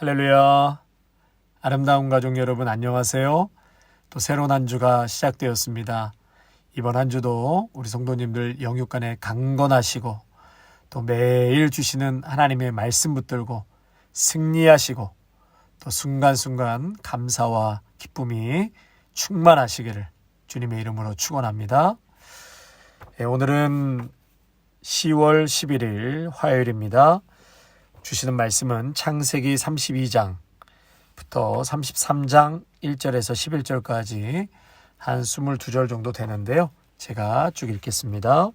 할렐루야. 아름다운 가족 여러분 안녕하세요. 또 새로운 한 주가 시작되었습니다. 이번 한 주도 우리 성도님들 영육간에 강건하시고 또 매일 주시는 하나님의 말씀 붙들고 승리하시고 또 순간순간 감사와 기쁨이 충만하시기를 주님의 이름으로 축원합니다. 예, 오늘은 10월 11일 화요일입니다. 주시는 말씀은 창세기 32장부터 33장 1절에서 11절까지 한 22절 정도 되는데요. 제가 쭉 읽겠습니다.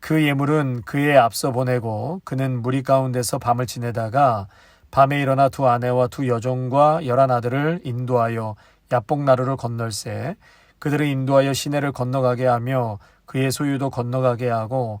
그 예물은 그의 앞서 보내고 그는 무리 가운데서 밤을 지내다가 밤에 일어나 두 아내와 두 여종과 열한 아들을 인도하여 야복나루를 건널세 그들을 인도하여 시내를 건너가게 하며 그의 소유도 건너가게 하고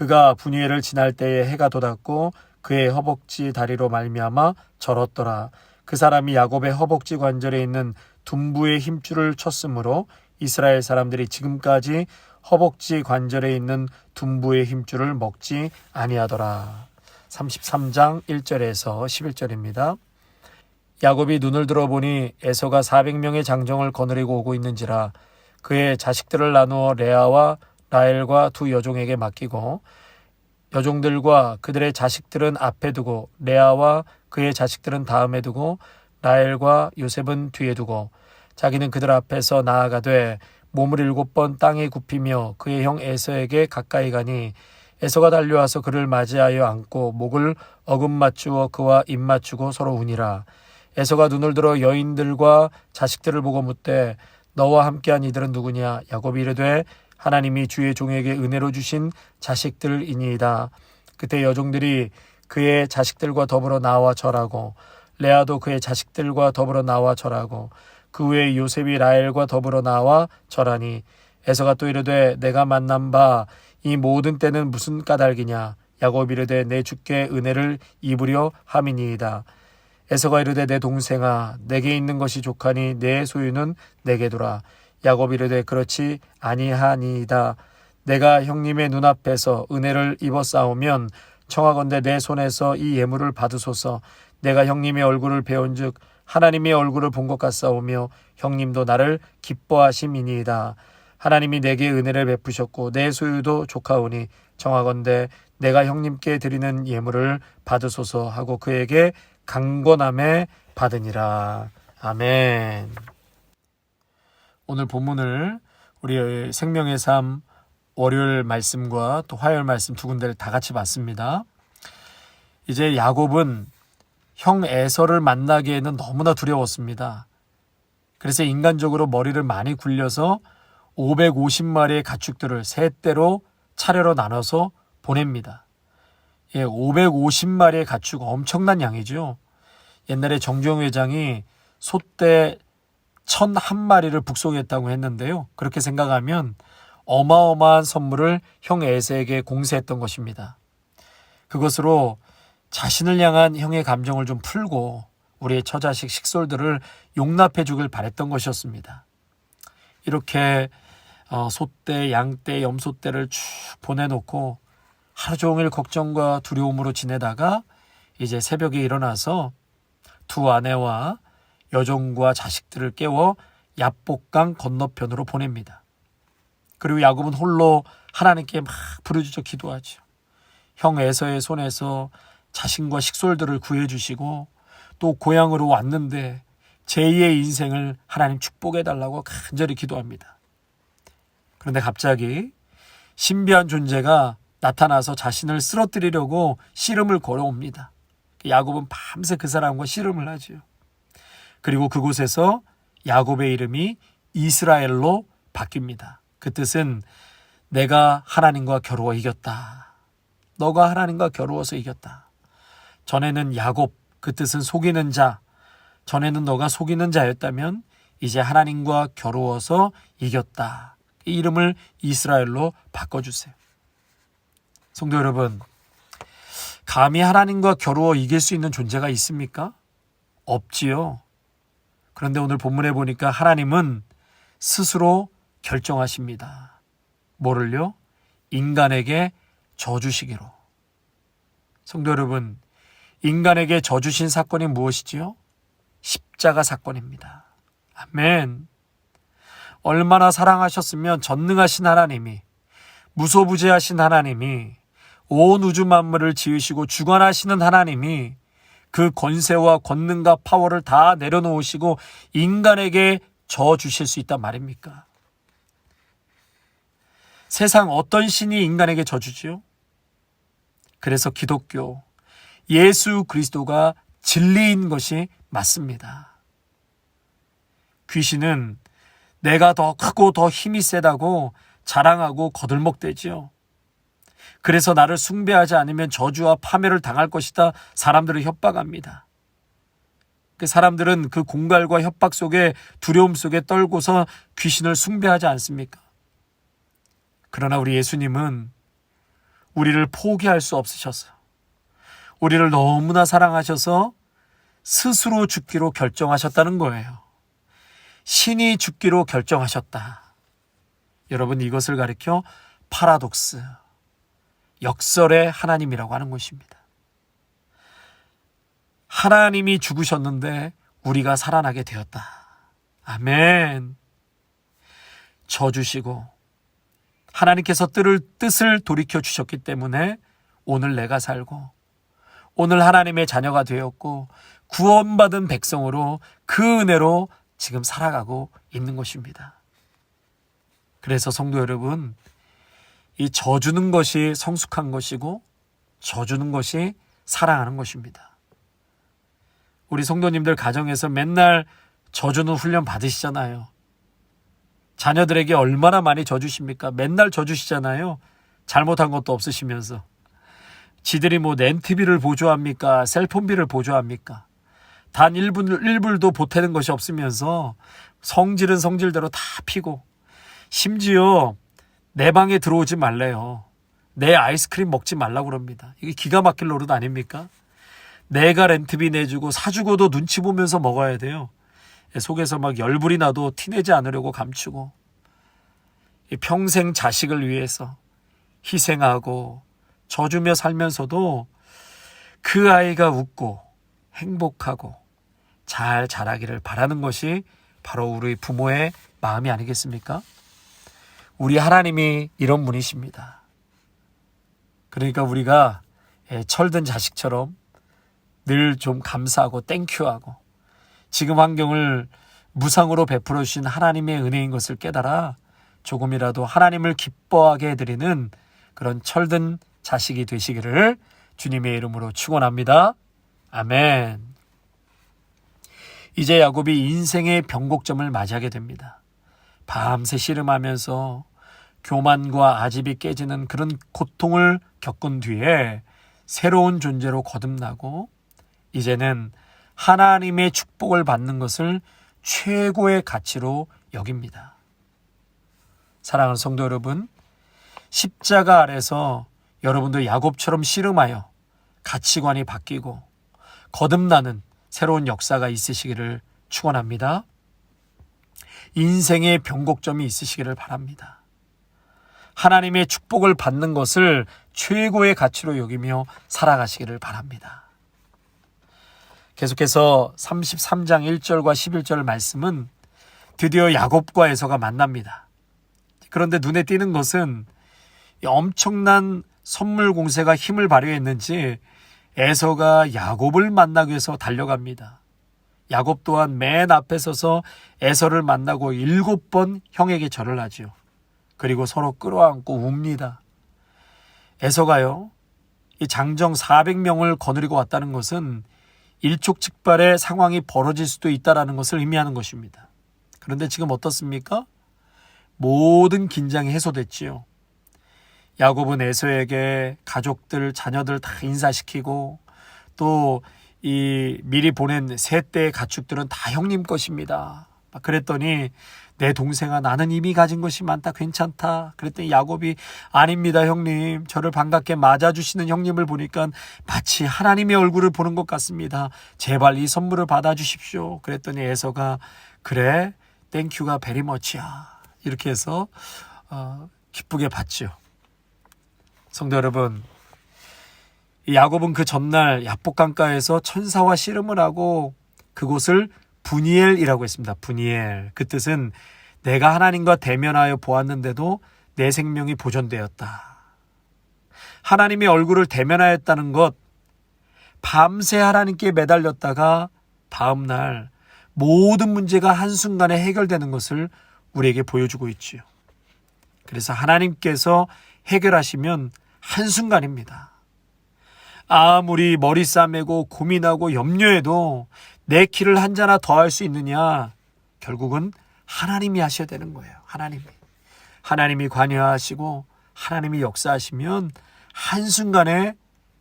그가 분이엘을 지날 때에 해가 돋았고 그의 허벅지 다리로 말미암아 절었더라. 그 사람이 야곱의 허벅지 관절에 있는 둔부의 힘줄을 쳤으므로 이스라엘 사람들이 지금까지 허벅지 관절에 있는 둔부의 힘줄을 먹지 아니하더라. 33장 1절에서 11절입니다. 야곱이 눈을 들어보니 에서가 400명의 장정을 거느리고 오고 있는지라 그의 자식들을 나누어 레아와 라헬과 두 여종에게 맡기고 여종들과 그들의 자식들은 앞에 두고 레아와 그의 자식들은 다음에 두고 라헬과 요셉은 뒤에 두고 자기는 그들 앞에서 나아가되 몸을 일곱 번 땅에 굽히며 그의 형 에서에게 가까이 가니 에서가 달려와서 그를 맞이하여 안고 목을 어금 맞추어 그와 입 맞추고 서로 우니라. 에서가 눈을 들어 여인들과 자식들을 보고 묻되 너와 함께한 이들은 누구냐? 야곱이 이르되 하나님이 주의 종에게 은혜로 주신 자식들이니이다. 그때 여종들이 그의 자식들과 더불어 나와 절하고 레아도 그의 자식들과 더불어 나와 절하고 그 후에 요셉이 라헬과 더불어 나와 절하니 에서가 또 이르되 내가 만난 바 이 모든 때는 무슨 까닭이냐 야곱이 이르되 내 주께 은혜를 입으려 함이니이다. 에서가 이르되 내 동생아 내게 있는 것이 족하니 내 소유는 내게 두라. 야곱이 이르되 그렇지 아니하니이다. 내가 형님의 눈앞에서 은혜를 입어 싸우면 청하건대 내 손에서 이 예물을 받으소서. 내가 형님의 얼굴을 배운즉 하나님의 얼굴을 본 것 같사오며 형님도 나를 기뻐하심이니이다. 하나님이 내게 은혜를 베푸셨고 내 소유도 조카오니 청하건대 내가 형님께 드리는 예물을 받으소서 하고 그에게 강건함에 받으니라. 아멘. 오늘 본문을 우리 생명의 삶 월요일 말씀과 또 화요일 말씀 두 군데를 다 같이 봤습니다. 이제 야곱은 형 에서를 만나기에는 너무나 두려웠습니다. 그래서 인간적으로 머리를 많이 굴려서 550마리의 가축들을 세 대로 차례로 나눠서 보냅니다. 예, 550마리의 가축 엄청난 양이죠. 옛날에 정주영 회장이 소떼 1001마리를 북송했다고 했는데요. 그렇게 생각하면 어마어마한 선물을 형 에세에게 공세했던 것입니다. 그것으로 자신을 향한 형의 감정을 좀 풀고 우리의 처자식 식솔들을 용납해 주길 바랬던 것이었습니다. 이렇게 어, 소떼, 양떼, 염소떼를 쭉 보내놓고 하루 종일 걱정과 두려움으로 지내다가 이제 새벽에 일어나서 두 아내와 여종과 자식들을 깨워 야복강 건너편으로 보냅니다. 그리고 야곱은 홀로 하나님께 막 부르짖어 기도하죠. 형 에서의 손에서 자신과 식솔들을 구해주시고 또 고향으로 왔는데 제2의 인생을 하나님 축복해 달라고 간절히 기도합니다. 그런데 갑자기 신비한 존재가 나타나서 자신을 쓰러뜨리려고 씨름을 걸어옵니다. 야곱은 밤새 그 사람과 씨름을 하지요. 그리고 그곳에서 야곱의 이름이 이스라엘로 바뀝니다. 그 뜻은 내가 하나님과 겨루어 이겼다. 너가 하나님과 겨루어서 이겼다. 전에는 야곱, 그 뜻은 속이는 자. 전에는 너가 속이는 자였다면 이제 하나님과 겨루어서 이겼다. 이 이름을 이스라엘로 바꿔주세요. 성도 여러분, 감히 하나님과 겨루어 이길 수 있는 존재가 있습니까? 없지요. 그런데 오늘 본문에 보니까 하나님은 스스로 결정하십니다. 뭐를요? 인간에게 져주시기로. 성도 여러분, 인간에게 져주신 사건이 무엇이지요? 십자가 사건입니다. 아멘. 얼마나 사랑하셨으면 전능하신 하나님이, 무소부재하신 하나님이, 온 우주 만물을 지으시고 주관하시는 하나님이 그 권세와 권능과 파워를 다 내려놓으시고 인간에게 져 주실 수 있단 말입니까? 세상 어떤 신이 인간에게 져주지요? 그래서 기독교, 예수 그리스도가 진리인 것이 맞습니다. 귀신은 내가 더 크고 더 힘이 세다고 자랑하고 거들먹대지요. 그래서 나를 숭배하지 않으면 저주와 파멸을 당할 것이다. 사람들을 협박합니다. 그 사람들은 그 공갈과 협박 속에 두려움 속에 떨고서 귀신을 숭배하지 않습니까? 그러나 우리 예수님은 우리를 포기할 수 없으셔서 우리를 너무나 사랑하셔서 스스로 죽기로 결정하셨다는 거예요. 신이 죽기로 결정하셨다. 여러분 이것을 가리켜 파라독스, 역설의 하나님이라고 하는 것입니다. 하나님이 죽으셨는데 우리가 살아나게 되었다. 아멘. 져주시고 하나님께서 뜻을, 뜻을 돌이켜 주셨기 때문에 오늘 내가 살고 오늘 하나님의 자녀가 되었고 구원받은 백성으로 그 은혜로 지금 살아가고 있는 것입니다. 그래서 성도 여러분, 이 져주는 것이 성숙한 것이고 져주는 것이 사랑하는 것입니다. 우리 성도님들 가정에서 맨날 져주는 훈련 받으시잖아요. 자녀들에게 얼마나 많이 져주십니까? 맨날 져주시잖아요. 잘못한 것도 없으시면서. 지들이 뭐 렌트비를 보조합니까? 셀폰비를 보조합니까? 단 1분, 1불도 보태는 것이 없으면서 성질은 성질대로 다 피고 심지어 내 방에 들어오지 말래요. 내 아이스크림 먹지 말라고 그럽니다. 이게 기가 막힐 노릇 아닙니까? 내가 렌트비 내주고 사주고도 눈치 보면서 먹어야 돼요. 속에서 막 열불이 나도 티내지 않으려고 감추고 평생 자식을 위해서 희생하고 져주며 살면서도 그 아이가 웃고 행복하고 잘 자라기를 바라는 것이 바로 우리 부모의 마음이 아니겠습니까? 우리 하나님이 이런 분이십니다. 그러니까 우리가 철든 자식처럼 늘 좀 감사하고 땡큐하고 지금 환경을 무상으로 베풀어 주신 하나님의 은혜인 것을 깨달아 조금이라도 하나님을 기뻐하게 해드리는 그런 철든 자식이 되시기를 주님의 이름으로 축원합니다. 아멘. 이제 야곱이 인생의 변곡점을 맞이하게 됩니다. 밤새 씨름하면서 교만과 아집이 깨지는 그런 고통을 겪은 뒤에 새로운 존재로 거듭나고 이제는 하나님의 축복을 받는 것을 최고의 가치로 여깁니다. 사랑하는 성도 여러분, 십자가 아래서 여러분도 야곱처럼 씨름하여 가치관이 바뀌고 거듭나는 새로운 역사가 있으시기를 축원합니다. 인생의 변곡점이 있으시기를 바랍니다. 하나님의 축복을 받는 것을 최고의 가치로 여기며 살아가시기를 바랍니다. 계속해서 33장 1절과 11절 말씀은 드디어 야곱과 에서가 만납니다. 그런데 눈에 띄는 것은 엄청난 선물 공세가 힘을 발휘했는지 에서가 야곱을 만나기 위해서 달려갑니다. 야곱 또한 맨 앞에 서서 에서를 만나고 일곱 번 형에게 절을 하지요. 그리고 서로 끌어안고 웁니다. 에서가요, 이 장정 400명을 거느리고 왔다는 것은 일촉즉발의 상황이 벌어질 수도 있다라는 것을 의미하는 것입니다. 그런데 지금 어떻습니까? 모든 긴장이 해소됐지요. 야곱은 에서에게 가족들, 자녀들 다 인사시키고 또 이 미리 보낸 셋대의 가축들은 다 형님 것입니다. 막 그랬더니 내 동생아 나는 이미 가진 것이 많다 괜찮다. 그랬더니 야곱이 아닙니다 형님 저를 반갑게 맞아주시는 형님을 보니까 마치 하나님의 얼굴을 보는 것 같습니다. 제발 이 선물을 받아주십시오. 그랬더니 에서가 그래 땡큐가 베리머치야 이렇게 해서 어, 기쁘게 받죠. 성도 여러분 이 야곱은 그 전날 야복강가에서 천사와 씨름을 하고 그곳을 분이엘이라고 했습니다. 분이엘. 그 뜻은 내가 하나님과 대면하여 보았는데도 내 생명이 보존되었다. 하나님의 얼굴을 대면하였다는 것, 밤새 하나님께 매달렸다가 다음 날 모든 문제가 한순간에 해결되는 것을 우리에게 보여주고 있지요. 그래서 하나님께서 해결하시면 한순간입니다. 아무리 머리 싸매고 고민하고 염려해도 내 키를 한 자나 더 할 수 있느냐? 결국은 하나님이 하셔야 되는 거예요. 하나님이. 하나님이 관여하시고 하나님이 역사하시면 한순간에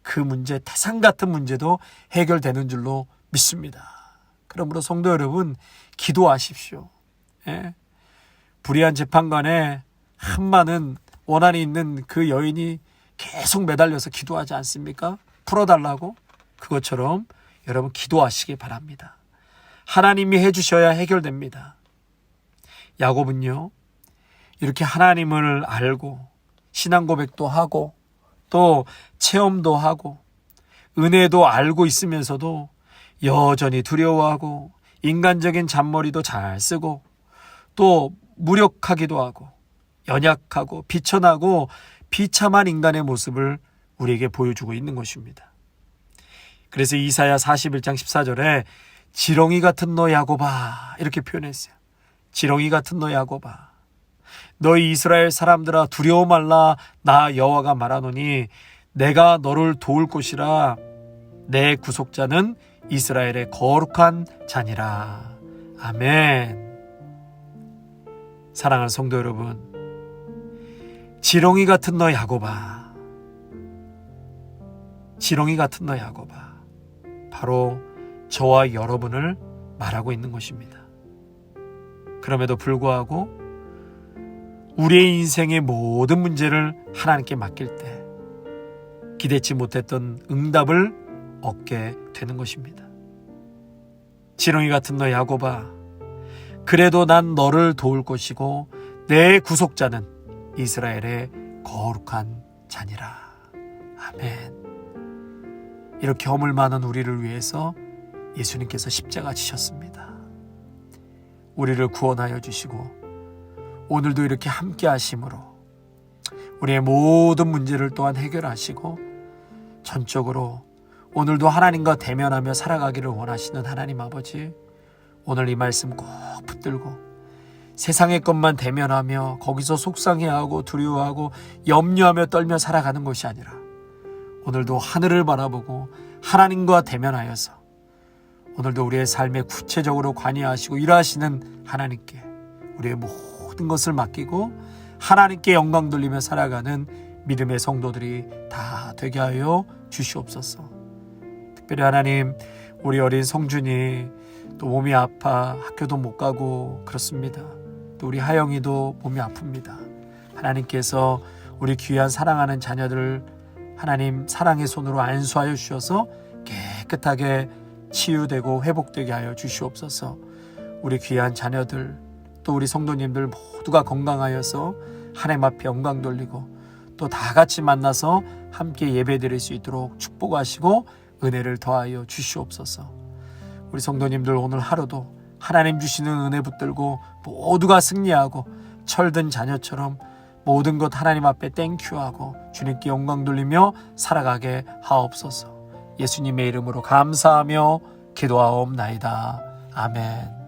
그 문제, 태산 같은 문제도 해결되는 줄로 믿습니다. 그러므로 성도 여러분, 기도하십시오. 예? 불의한 재판관에 한 많은 원한이 있는 그 여인이 계속 매달려서 기도하지 않습니까? 풀어달라고 그것처럼 여러분 기도하시기 바랍니다. 하나님이 해주셔야 해결됩니다. 야곱은요 이렇게 하나님을 알고 신앙 고백도 하고 또 체험도 하고 은혜도 알고 있으면서도 여전히 두려워하고 인간적인 잔머리도 잘 쓰고 또 무력하기도 하고 연약하고 비천하고 비참한 인간의 모습을 우리에게 보여주고 있는 것입니다. 그래서 이사야 41장 14절에 지렁이 같은 너 야고바 이렇게 표현했어요. 지렁이 같은 너 야고바 너희 이스라엘 사람들아 두려워 말라 나 여호와가 말하노니 내가 너를 도울 곳이라 내 구속자는 이스라엘의 거룩한 자니라. 아멘. 사랑하는 성도 여러분, 지렁이 같은 너 야고바, 지렁이 같은 너 야고바, 바로 저와 여러분을 말하고 있는 것입니다. 그럼에도 불구하고 우리의 인생의 모든 문제를 하나님께 맡길 때 기대치 못했던 응답을 얻게 되는 것입니다. 지렁이 같은 너 야고바, 그래도 난 너를 도울 것이고 내 구속자는 이스라엘의 거룩한 자니라. 아멘. 이렇게 허물 많은 우리를 위해서 예수님께서 십자가 지셨습니다. 우리를 구원하여 주시고 오늘도 이렇게 함께 하심으로 우리의 모든 문제를 또한 해결하시고 전적으로 오늘도 하나님과 대면하며 살아가기를 원하시는 하나님 아버지 오늘 이 말씀 꼭 붙들고 세상의 것만 대면하며 거기서 속상해하고 두려워하고 염려하며 떨며 살아가는 것이 아니라 오늘도 하늘을 바라보고 하나님과 대면하여서 오늘도 우리의 삶에 구체적으로 관여하시고 일하시는 하나님께 우리의 모든 것을 맡기고 하나님께 영광 돌리며 살아가는 믿음의 성도들이 다 되게 하여 주시옵소서. 특별히 하나님 우리 어린 성준이 또 몸이 아파 학교도 못 가고 그렇습니다. 또 우리 하영이도 몸이 아픕니다. 하나님께서 우리 귀한 사랑하는 자녀들 하나님 사랑의 손으로 안수하여 주셔서 깨끗하게 치유되고 회복되게 하여 주시옵소서. 우리 귀한 자녀들 또 우리 성도님들 모두가 건강하여서 하나님 앞에 영광 돌리고 또 다 같이 만나서 함께 예배드릴 수 있도록 축복하시고 은혜를 더하여 주시옵소서. 우리 성도님들 오늘 하루도 하나님 주시는 은혜 붙들고 모두가 승리하고 철든 자녀처럼 모든 것 하나님 앞에 땡큐하고 주님께 영광 돌리며 살아가게 하옵소서. 예수님의 이름으로 감사하며 기도하옵나이다. 아멘.